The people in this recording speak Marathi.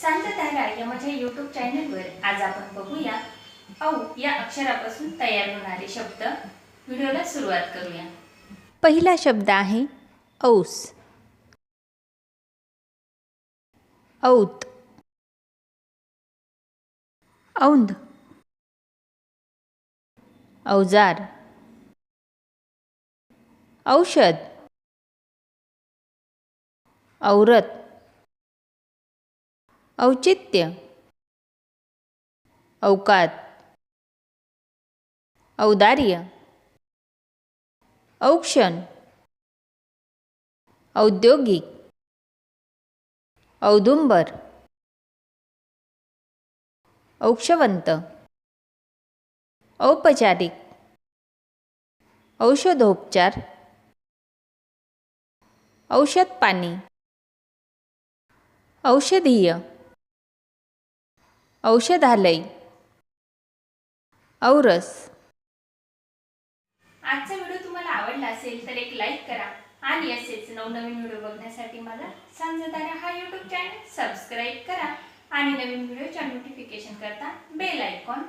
शांतधारा या माझ्या यूट्यूब चॅनलवर आज आपण बघूया. औ या अक्षरापासून तयार होणारे शब्द. व्हिडिओला सुरुवात करूया. पहिला शब्द आहे औस. औत. औंध. अवजार औषध. औरत. औचित्य अवकात औदार्य औक्षण औद्योगिक औदुंबर औक्षवंत औपचारिक औषधोपचार औषध पाणी औषधीय औषधालय. औरस. आजचा व्हिडिओ तुम्हाला आवडला असेल तर एक लाईक करा आणि असेच नवनवीन व्हिडिओ बघण्यासाठी मला सांजतारा हा यूट्यूब चॅनल सबस्क्राईब करा आणि नवीन व्हिडिओच्या नोटिफिकेशन करता बेल आयकॉन